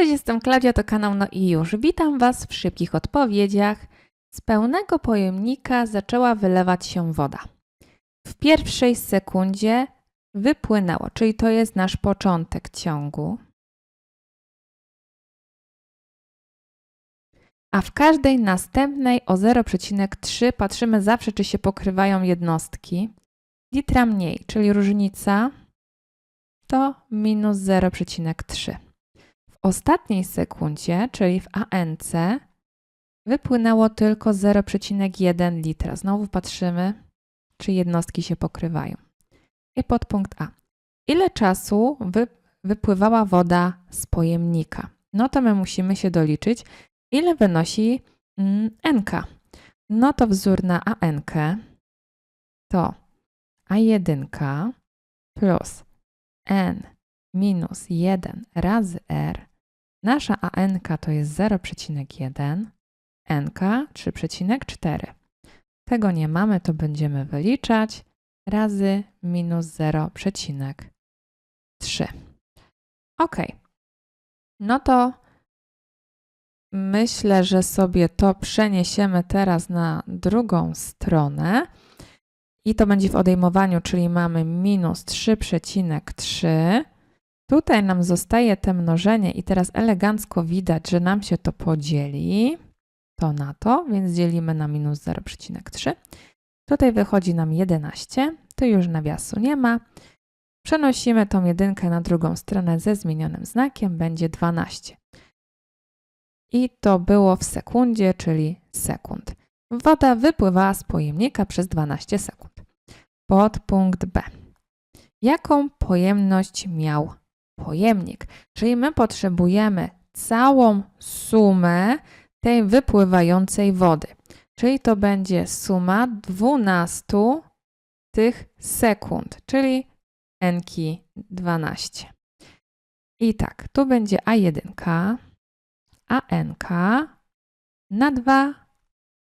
Cześć, jestem Klaudia, to kanał No i już. Witam Was w szybkich odpowiedziach. Z pełnego pojemnika zaczęła wylewać się woda. W pierwszej sekundzie wypłynęło, czyli to jest nasz początek ciągu. A w każdej następnej o 0,3 patrzymy zawsze, czy się pokrywają jednostki. Litra mniej, czyli różnica to minus 0,3. Ostatniej sekundzie, czyli w ANC, wypłynęło tylko 0,1 litra. Znowu patrzymy, czy jednostki się pokrywają. I podpunkt A. Ile czasu wy, wypływała woda z pojemnika? No to my musimy się doliczyć, ile wynosi mm, NK. No to wzór na ANK to A1 plus N minus 1 razy R. Nasza ANK to jest 0,1, NK 3,4. Tego nie mamy, to będziemy wyliczać razy minus 0,3. Ok. No to myślę, że sobie to przeniesiemy teraz na drugą stronę. I to będzie w odejmowaniu, czyli mamy minus 3,3. Tutaj nam zostaje te mnożenie i teraz elegancko widać, że nam się to podzieli. To na to, więc dzielimy na minus 0,3. Tutaj wychodzi nam 11. Tu już nawiasu nie ma. Przenosimy tą jedynkę na drugą stronę ze zmienionym znakiem, będzie 12. I to było w sekundzie, czyli sekund. Woda wypływała z pojemnika przez 12 sekund. Podpunkt B. Jaką pojemność miał pojemnik? Czyli my potrzebujemy całą sumę tej wypływającej wody. Czyli to będzie suma 12 tych sekund, czyli nki 12. I tak, tu będzie A1, ANK na 2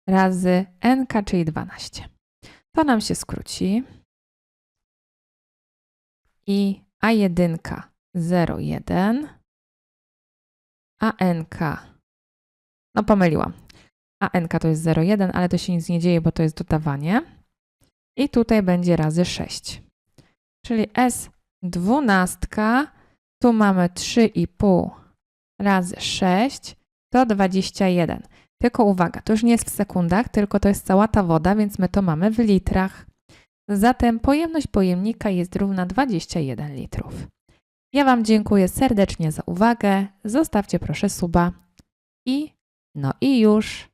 razy nk, czyli 12. To nam się skróci. I A1 0,1, ANK, no pomyliłam. ANK to jest 0,1, ale to się nic nie dzieje, bo to jest dodawanie. I tutaj będzie razy 6. Czyli S12, tu mamy 3,5 razy 6, to 21. Tylko uwaga, to już nie jest w sekundach, tylko to jest cała ta woda, więc my to mamy w litrach. Zatem pojemność pojemnika jest równa 21 litrów. Ja Wam dziękuję serdecznie za uwagę. Zostawcie proszę suba i no i już.